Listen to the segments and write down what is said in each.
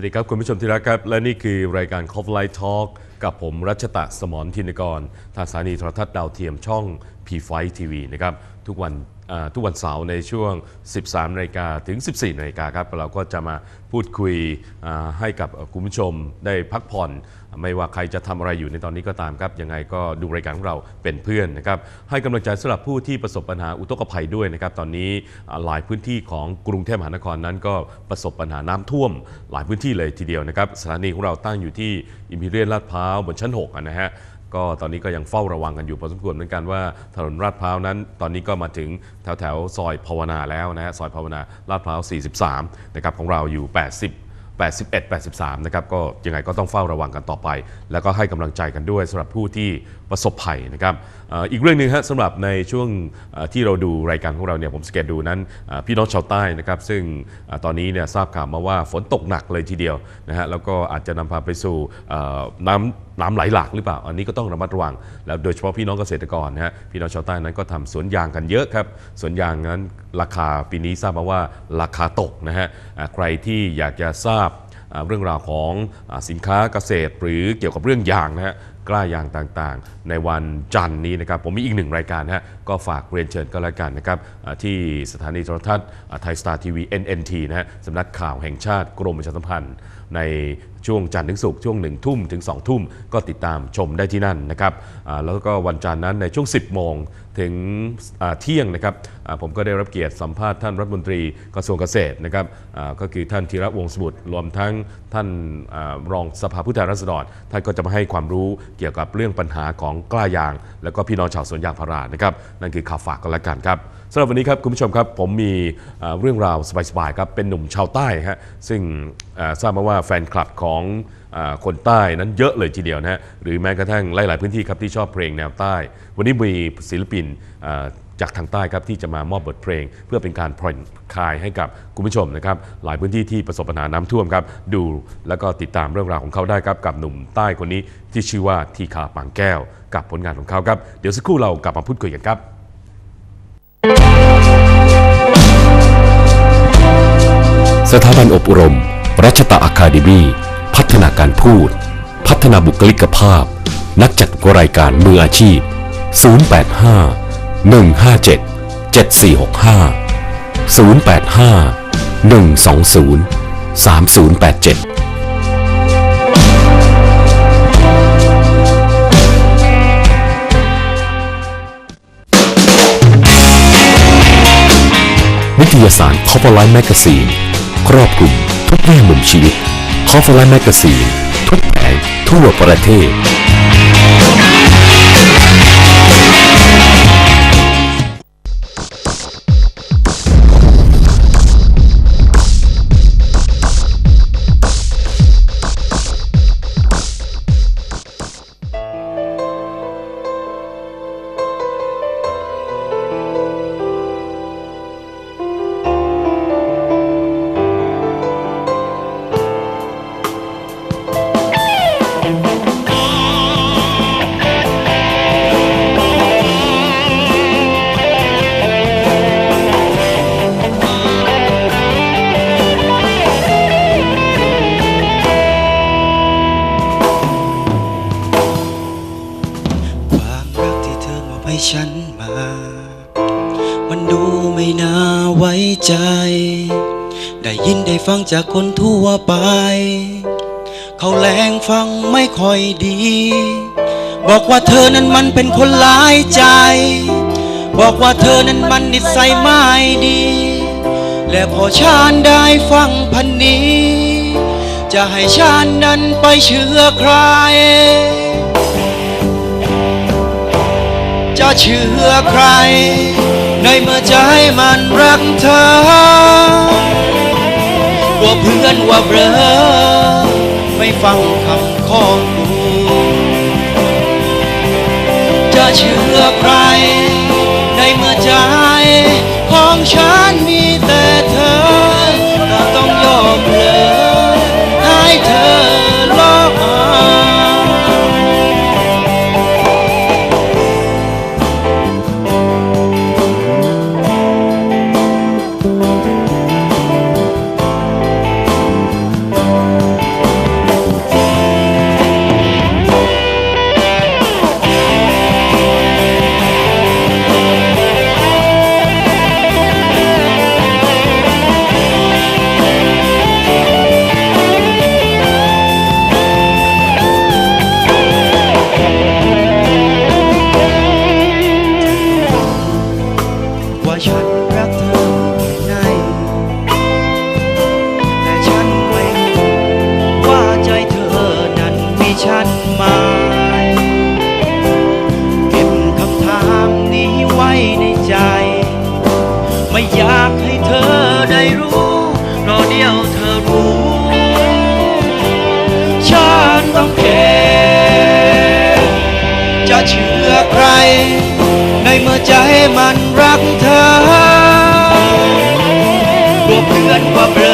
วัสดีครับ คุณผู้ชมที่รักครับ และนี่คือรายการ c o f f Light Talk กับผมรัชตะสมรทินกร ทางสถานีโทรทัศน์ดาวเทียมช่อง P5 TV นะครับ ทุกวัน ทุกวันเสาร์ในช่วง 13นาฬิกาถึง 14นาฬิกาครับเราก็จะมาพูดคุยให้กับคุณผู้ชมได้พักผ่อน ไม่ว่าใครจะทำอะไรอยู่ในตอนนี้ก็ตามครับ ยังไงก็ดูรายการของเราเป็นเพื่อนนะครับให้กำลังใจสำหรับผู้ที่ประสบปัญหาอุทกภัยด้วยนะครับ ตอนนี้หลายพื้นที่ของกรุงเทพมหานครนั้นก็ประสบปัญหาน้ำท่วม หลายพื้นที่เลยทีเดียวนะครับสถานีของเราตั้งอยู่ที่อิมพีเรียลลาดพร้าวบนชั้น6นะฮะ ก็ตอนนี้ก็ยังเฝ้าระวังกันอยู่พอสมควรเหมือนกันว่าถนนลาดพร้าวนั้น ตอนนี้ก็มาถึงแถวแถวซอยภาวนาแล้วนะฮะซอยภาวนาลาดพร้าว 43 นะครับของเราอยู่ 80 81 83 นะครับก็ยังไงก็ต้องเฝ้าระวังกันต่อไป แล้วก็ให้กำลังใจกันด้วยสำหรับผู้ที่ประสบภัยนะครับ อีกเรื่องหนึ่งฮะสำหรับในช่วงที่เราดูรายการของเราเนี่ยผมสงเกตดูนั้นพี่น้องชาวใต้นะครับซึ่งตอนนี้เนี่ยทราบข่าวมาว่าฝนตกหนักเลยทีเดียวนะฮะแล้วก็อาจจะนำพาไปสู่น้ำน้ำไหลหลากหรือเปล่า อันนี้ก็ต้องระมัดระวัง แล้วโดยเฉพาะพี่น้องเกษตรกรนะฮะพี่น้องชาวใต้นั้นก็ทำสวนยางกันเยอะครับสวนยางนั้นราคาปีนี้ทราบมาว่าราคาตกนะฮะใครที่อยากจะทราบเรื่องราวของสินค้าเกษตรหรือเกี่ยวกับเรื่องยางนะฮะ กล้าอย่างต่างๆ ในวันจันทร์นี้นะครับ ผมมีอีกหนึ่งรายการนะฮะก็ฝากเรียนเชิญก็แล้วกันนะครับที่สถานีโทรทัศน์ไทยสตาร์ทีวี NNT นะฮะสำนักข่าวแห่งชาติกรมประชาสัมพันธ์ในช่วงจันทร์ถึงศุกร์ช่วงหนึ่งทุ่มถึง2องทุ่มก็ติดตามชมได้ที่นั่นนะครับแล้วก็วันจันทร์นั้นในช่วง 10 โมงถึงเที่ยงนะครับผมก็ได้รับเกียรติสัมภาษณ์ท่านรัฐมนตรีกระทรวงเกษตรนะครับก็คือท่านธีระวงศ์สมุทรรวมทั้งท่านอรองสภาผู้แทนราษฎรท่านก็จะมาให้ความรู้เกี่ยวกับเรื่องปัญหาของกล้ายาง แล้วก็พี่น้องชาวสวนยางพารานะครับนั่นคือข่าวฝากกันแล้วกันครับสำหรับวันนี้ครับคุณผู้ชมครับผมมีเรื่องราวสบายๆครับเป็นหนุ่มชาวใต้ฮะซึ่งทราบมาว่าแฟนคลับของขอาคนใต้นั้นเยอะเลยทีเดียวนะฮะหรือแม้กระทั่งหลาย ๆ พื้นที่ครับที่ชอบเพลงแนวใต้ วันนี้มีศิลปินจากทางใต้ครับที่จะมามอบบทเพลง เพื่อเป็นการผ่อนคลายให้กับคุณผู้ชมนะครับหลายพื้นที่ที่ประสบปัญหาน้ำท่วมครับดูแล้วก็ติดตามเรื่องราวของเขาได้ครับกับหนุ่มใต้คนนี้ที่ชื่อว่าทีคาปางแก้ว กับผลงานของเขาครับเดี๋ยวสักครู่เรากลับมาพูดคุยกันครับ สถาบันอบรม รัชตะอาคาเดมี พัฒนาการพูด พัฒนาบุคลิกภาพ นักจัดรายการมืออาชีพ 085 157 7465 085 120 3087วิทยาศาสตร์ c o p e r l i n e Magazine ครอบคลุมทุกแง่มุมชีวิต คอฟฟอร์แมกกาซีนทุกแผงทั่วประเทศ จากคนทั่วไป เขาแรงฟังไม่ค่อยดี บอกว่าเธอนั้นมันเป็นคนหลายใจ บอกว่าเธอนั้นมันนิสัยไม่ดี และพอฉันได้ฟังพันนี้ จะให้ฉันนั้นไปเชื่อใคร จะเชื่อใคร ในเมื่อใจมันรักเธอ กว่าเพื่อนว่าเบลอไม่ฟังคำข้องกูจะเชื่อใครในเมื่อใจของฉัน กลั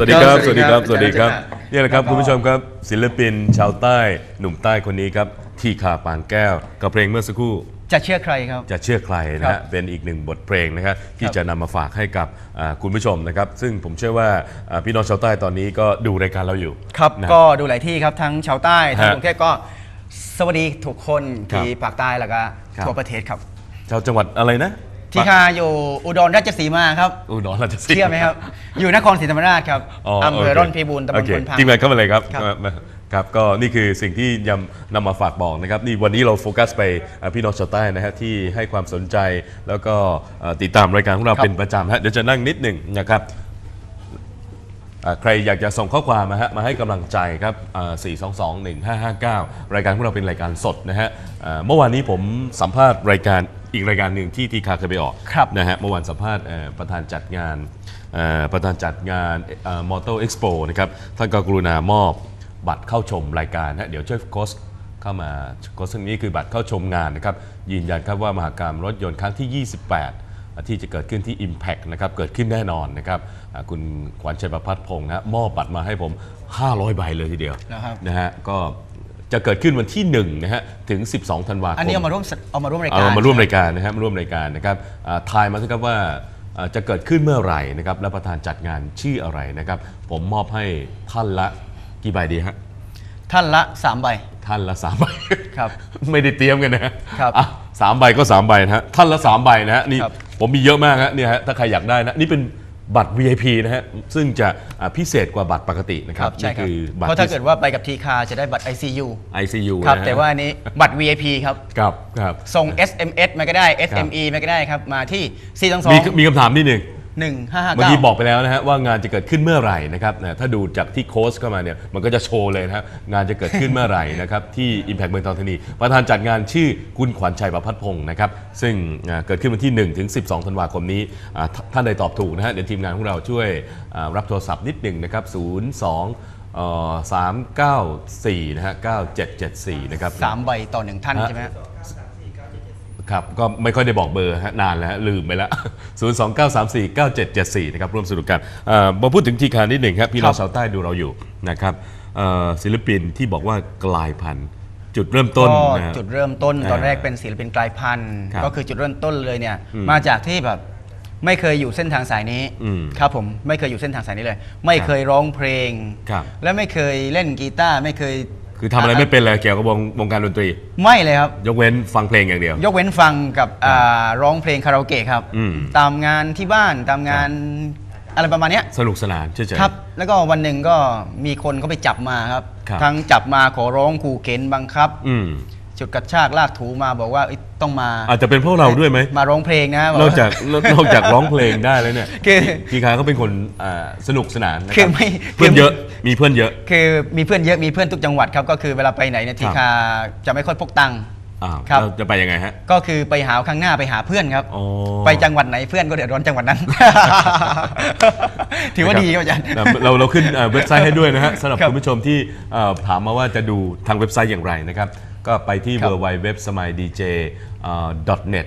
วัสดีครับครับ สวัสดีครับสสวัวัสสดีดีคครัรับบนี่แหละครับคุณผู้ชมครับศิลปินชาวใต้หนุ่มใต้คนนี้ครับที่ขาปานแก้วกับเพลงเมื่อสักครู่ จะเชื่อใครครับ จะเชื่อใครนะครัฮะบเป็นอีกหนึ่งบทเพลงนะครับที่ครับจะนำมาฝากให้กับอ่าคุณผู้ชมนะครับ ซึ่งผมเชื่อว่าอ่าพี่น้องชาวใต้ตอนนี้ก็ดูรายการเราอยู่ครับนะ ก็ดูหลายที่ครับทั้งชาวใต้ทั้งฮะกรุงเทพก็สวัสดีทุกคนครับที่ภาคใต้แล้วก็ครับ ทั่วประเทศครับ ชาวจังหวัดอะไรนะ ที่คาอยู่อุดรราชสีมาครับ อุดรราชสีมาเชื่อไหมครับ อยู่นครศรีธรรมราชครับอ๋ออำเภอโคร่อนพิบูลตำบโอลเคพนพังทีมงานเข้ามาเลยครับครับมามาครับก็นี่คือสิ่งที่ยำนำมาฝากบอกนะครับนี่วันนี้เราโฟกัสไปอ่าพี่น้องชาวใต้นะฮะที่ให้ความสนใจแล้วก็อ่าติดตามรายการของเราครับเป็นประจำฮะเดี๋ยวจะนั่งนิดหนึ่งนะครับอ่าใครอยากจะส่งข้อความมาฮะมาให้กำลังใจครับสี่สองสองหนึ่งห้าห้าเก้ารายการของเราเป็นรายการสดนะฮะอ่าเมื่อวานนี้ผมสัมภาษณ์รายการ อีกรายการหนึ่งที่ทีคาเคยไปออกครับนะฮะเมื่อวานสัมภาษณ์เอ่อประธานจัดงานเอ่อประธานจัดงานมอเตอร์เอ็กซ์โปนะครับท่านก็กรุณามอบบัตรเข้าชมรายการนะเดี๋ยวช่วยโค้ชเข้ามาโค้ชซึ่งนี้คือบัตรเข้าชมงานนะครับยืนยันครับว่ามหากรรมรถยนต์ครั้งที่ 28ที่จะเกิดขึ้นที่ Impact นะครับ เกิดขึ้นแน่นอนนะครับอ่าคุณขวัญชัยประพัฒน์พงศ์นะมอบบัตรมาให้ผม 500 ใบเลยทีเดียวนะครับนะฮะก็ จะเกิดขึ้นวันที่1นะฮะถึง 12 ธันวาคมอันนี้เอามาร่วมสเอามาร่วมรายการเอามาร่วมรายการนะครับมาร่วมรายการนะครับอ่าทายมาสิครับว่าอ่าจะเกิดขึ้นเมื่อไหร่นะครับและประธานจัดงานชื่ออะไรนะครับ ผมมอบให้ท่านละกี่ใบดีฮะท่านละสามใบท่านละสามใบครับ ไม่ได้เตรียมกันนะฮะอะสามใบก็สามใบนะฮะท่านละสามใบนะฮะนี่ครับผมมีเยอะมากฮะเนี่ยฮะถ้าใครอยากได้นะนี่เป็น บัตร VIP นะฮะซึ่งจะอ่าพิเศษกว่าบัตรปกตินะคครัรับบใช่นี่ครับคือบัตรเพราะถ้าที่เกิดว่าไปกับทีคาจะได้บัตร ICU ICU ครับนะฮะแต่ว่าอันนี้บัตร VIP ครับ ครับครับส่ง SMS มาก็ได้ SME มาก็ได้ครับ มาที่4มี2 2มีคำถามนิดหนึ่ง 1 5 5เมื่อกี้9บอกไปแล้วนะฮะว่างานจะเกิดขึ้นเมื่อไหร่นะครับนะถ้าดูจากที่โค้ชเข้ามาเนี่ยมันก็จะโชว์เลยนะฮะงานจะเกิดขึ้นเมื่อไหร่นะครับที่ Impact เมืองทองธานี ประธานจัดงานชื่อคุณขวัญชัยประพัฒน์พงศ์นะครับซึ่งอ่าเกิดขึ้นวันที่1ถึง12 ธันวาคมนี้อ่าทท่านใดตอบถูกนะฮะเดี๋ยวทีมงานของเราช่วยอ่ารับโทรศัพท์นิดหนึ่งนะครับ02เอ่อ394นะฮะ9774นะครับสามใบต่อหนึ่งท่านฮะใช่ไหมฮะ ครับ ก็ไม่ค่อยได้บอกเบอร์ฮะนานแล้วฮะลืมไปแล้ว 0 2 9 3 4 9 7 7 4 นะครับ ร่วมสนุกกันเอ่อมาพูดถึงทีคานิดหนึ่งครับ พี่น้องครับชาวใต้ดูเราอยู่นะครับเอ่อศิลปินที่บอกว่ากลายพันธุ์จุดเริ่มต้นก็นะฮะ จุดเริ่มต้นตอนอ่าแรกเป็นศิลปินกลายพันธุ์ครับก็คือจุดเริ่มต้นเลยเนี่ยอืมมาจากที่แบบไม่เคยอยู่เส้นทางสายนี้อืมครับผมไม่เคยอยู่เส้นทางสายนี้เลย ไม่เคยร้องเพลง ครับและไม่เคยเล่นกีตาร์ไม่เคย คือทำอะไรไม่เป็นเลยเกี่ยวกับวงวงการดนตรี ไม่เลยครับ ยกเว้นฟังเพลงอย่างเดียว ยกเว้นฟังกับอ่าร้องเพลงคาราโอเกะครับ อืม ตามงานที่บ้านตามงานอะไรประมาณเนี้ย สนุกสนานเฉยๆครับ แล้วก็วันหนึ่งก็มีคนเขาไปจับมาครับ ครับ ทั้งจับมาขอร้องขู่เข็นบังคับ อืม จุดกระชากลากถูมาบอกว่าเอ้ยต้องมาอาจจะเป็นพวกเราด้วยไหม มาร้องเพลงนะบนอกว่จากนอกจากร้องเพลงได้แล้วเนี่ยคือทีคาเขาเป็นคนอ่าสนุกสนานนะคืครัอบไม่เพื่อนคือ เยอะมีเพื่อนเยอะ คือมีเพื่อนเยอะมีเพื่อนทุกจังหวัดครับก็คือเวลาไปไหนเนี่ยทีครับคาจะไม่ค่อยพกตังค์ อ้าวครับเราจะไปยังไงฮะ ก็คือไปหาข้างหน้าไปหาเพื่อนครับ อ๋อ ไปจังหวัดไหนเพื่อนก็เดือดร้อนจังหวัดนั้น ถือว่าดีครับอาจารย์นะเราเราขึ้นเอ่อเว็บไซต์ให้ด้วยนะฮะสำหรับครับคุณผู้ชมที่เอ่อถามมาว่าจะดูทางเว็บไซต์อย่างไรนะครับ ก็ไปที่ครับ w w w s m i d j net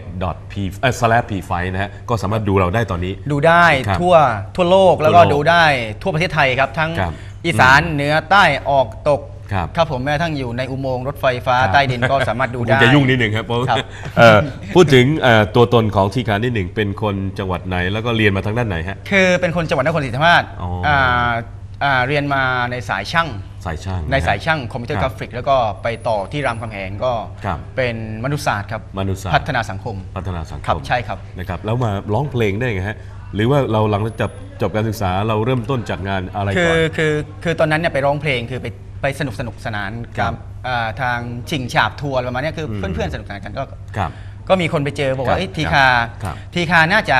p slash p นะฮะก็สามารถดูเราได้ตอนนี้ ดูได้ครับทั่วทั่วโลกแล้วก็ทั่วโลกดูได้ทั่วประเทศไทยครับ ทั้งครับอีสานเหนือใต้ออกตกครับครับผมแม้กระทั่งอยู่ในอุโมงค์รถไฟฟ้าใต้ดินก็สามารถดูคได้งจะยุ่งนิดหนึ่งครับเพราะครับ เอ่อพูดถึงเอ่อตัวตนของทีคานิดหนึ่งเป็นคนจังหวัดไหนแล้วก็เรียนมาทางด้านไหนฮะ คือเป็นคนจังหวัดนครศรีธรรมราชอ๋ออ่าอ่าเรียนมาในสายช่าง สายช่างในะฮะสายช่างคอมพิวเตอร์คกรับราฟิก แล้วก็ไปต่อที่รามคำแหงก็ครับเป็นมนุษยศาสตร์ครับมนุษยศาสตร์พัฒนาสังคม พัฒนาสังคครับมใช่ครับนะครับแล้วมาร้องเพลงได้ไงฮะหรือว่าเราหลังจากจบการศึกษาเราเริ่มต้นจากงานอะไรคืก่ออนคือคือตอนนั้นเนี่ยไปร้องเพลงคือไปไปสนุกสนุกสนานครักับบอ่าทางชิงฉาบทัวร์อะไรประมาณเนี้ยคืออมเพื่อนๆสนุกสนานกันก็ครับก็มีคนไปเจอบอกครัว่าบเอ้ยทีครัคาบครับทีคาน่าจะ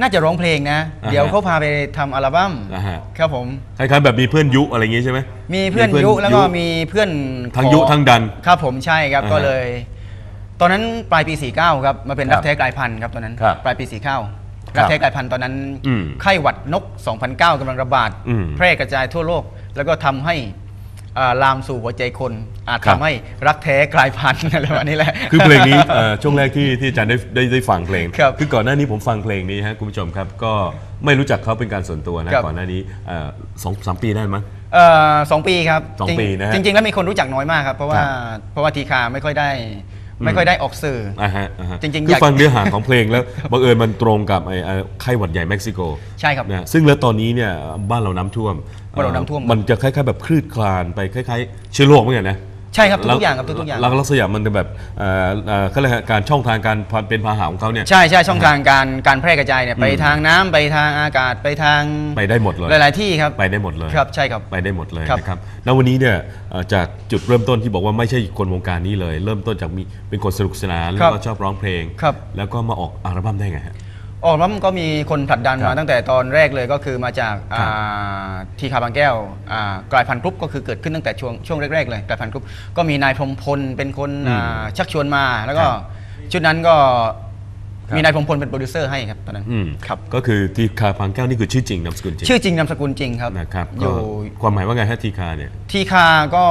น่าจะร้องเพลงนะ อ่าฮะ เดี๋ยวเขาพาไปทำอัลบั้มอ่าฮะครับผม คล้ายๆแบบมีเพื่อนยุอะไรอย่างงี้ใช่ไหม มีเพื่อนยุแล้วก็มีเพื่อนทั้งยุขอทั้งดันครับผมใช่ครับอ่าฮะก็เลย ตอนนั้นปลายปี 49 ครับมาเป็นครัรับกแท้กลายพันธุ์ครับตอนนั้นครับปลายปี 49ครัรับบแท้กลายพันธุ์ตอนนั้นอืมไข้หวัดนก 2009กำลังระบาด อืม แพร่กระจายทั่วโลก แล้วก็ทำให้อ่า ลามสู่หัวใจคน อาจครับ ทำให้รักแท้กลายพันธุ์อะไรแบบนี้แหละ คือเพลงนี้เอ่อช่วงแรกที่ที่อาจารย์ได้ได้ได้ฟังเพลงครับอก่อนหน้านี้ผมฟังเพลงนี้ฮะคุณผู้ชมครับ ก็ไม่รู้จักเขาเป็นการส่วนตัวนะครับ ก่อนหน้านี้เอ่อสองสามปีได้มั้ง เอ่อสองปีครับสองจริปีนะฮะจริง ๆ แล้วมีคนรู้จักน้อยมากครับ เพราะว่าครับเพราะว่าทีคาไม่ค่อยได้ ไม่ค่อยได้ออกสื่อออ่าฮะอ่าฮะจริงๆคืออยาก ฟังเนื้อหาของเพลงแล้ว บังเอิญมันตรงกับไอ้ไอ้ไข้หวัดใหญ่เม็กซิโกใช่ครับนะซึ่งแล้วตอนนี้เนี่ยบ้านเราน้ำท่วมบ้านเราน้ำท่วม มันจะคล้ายๆแบบคลืดคลานไปคล้ายๆเชื้อโรคเหมือนกันนะ ใช่ครับทุกๆอย่างครับทุกๆอย่าง แล้วลักษณะมันจะแบบเอ่อเอ่อเขาเรียกว่าการช่องทางการเป็นพาหะของเขาเนี่ย ใช่ใช่ช่องทางการการแพร่กระจายเนี่ยไปทางน้ำไปทางอากาศไปทางไปได้หมดเลย หลาย ๆ ที่ครับ ไปได้หมดเลยครับใช่ครับไปได้หมดเลยครับ นะครับแล้ววันนี้เนี่ยเอ่อจากจุดเริ่มต้นที่บอกว่าไม่ใช่คนวงการนี้เลย เริ่มต้นจากมีเป็นคนสนุกสนานแล้วก็ชอบร้องเพลง ครับ แล้วก็มาออกอัลบั้มได้ไงฮะ ออกแล้วมันก็มีคนผลักดันครัมาบตั้งแต่ตอนแรกเลยก็คือมาจากครับอ่าทีคาบางแก้วอ่ากลายพันธุ์กรุ๊ปก็คือเกิดขึ้นตั้งแต่ช่วงช่วงแรกๆเลยกลายพันธุ์กรุ๊ปก็มีนายพรหมพลเป็นคนอืมอ่าชักชวนมา แล้วก็ครับชุดนั้นก็ครับ มีนายพรหมพลเป็นโปรดิวเซอร์ให้ครับตอนนั้นอืมครับก็คือทีคาพังแก้วนี่คือชื่อจริงนามสกุลจริงชื่อจริงนามสกุลจริงครับนะครับอก็ยู่ความหมายว่าไงฮะทีคาเนี่ย ทีคาก็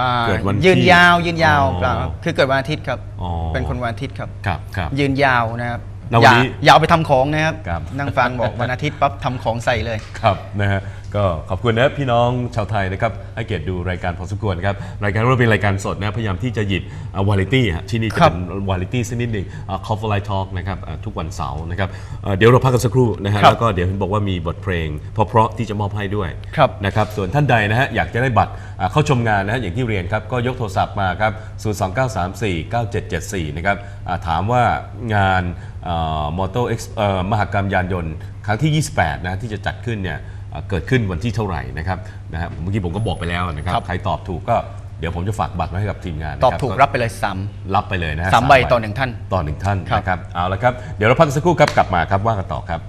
อ่าเกิดวันที่ยืนยาวยืนยาวอ๋อครับคือเกิดวันอาทิตย์ครับ อ๋อ เป็นคนวันอาทิตย์ครับ ครับครับ ยืนยาวนะครับ แล้วอวันย่านี้อย่าเอาไปทำของนะครับครับ นั่งฟังบอกวันอาทิตย์ปั๊บทำของใส่เลย ครับนะฮะ ก็ขอบคุณนะพี่น้องชาวไทยนะครับให้เกียรติดูรายการพอสมควรครับรายการเราเป็นรายการสดนะพยายามที่จะหยิบวาไรตี้ฮะที่นี่จะครับเป็นวาไรตี้สักนิดหนึ่งคอฟไลท์ทอล์กนะครับอ่าทุกวันเสาร์นะครับเอ่อเดี๋ยวเราพักกันสักครู่นะฮะครับแล้วก็เดี๋ยวเห็นบอกว่ามีบทเพลงเพราะๆที่จะมอบให้ด้วยครับนะครับส่วนท่านใดนะฮะอยากจะได้บัตรอ่าเข้าชมงานนะฮะอย่างที่เรียนครับก็ยกโทรศัพท์มาครับ029349774นะครับอ่าถามว่างานมอเตอร์มหกรรมยานยนต์ครั้งที่ 28 นะที่จะจัดขึ้นเนี่ยอ่า เกิดขึ้นวันที่เท่าไหร่นะครับนะฮะเมื่อกี้ผมก็บอกไปแล้วนะครับครับใครตอบถูกก็เดี๋ยวผมจะฝากบัตรไว้ให้กับทีมงานนะตอบคถูกก็รับไปเลยซ้รับไปเลยนะฮะำสามใบต่อหนึ่งท่านต่อหนึ่งท่านครับนะครับเอาละครับเดี๋ยวเราพักกันสักครู่ครับกลับมาครับว่ากันต่อครับ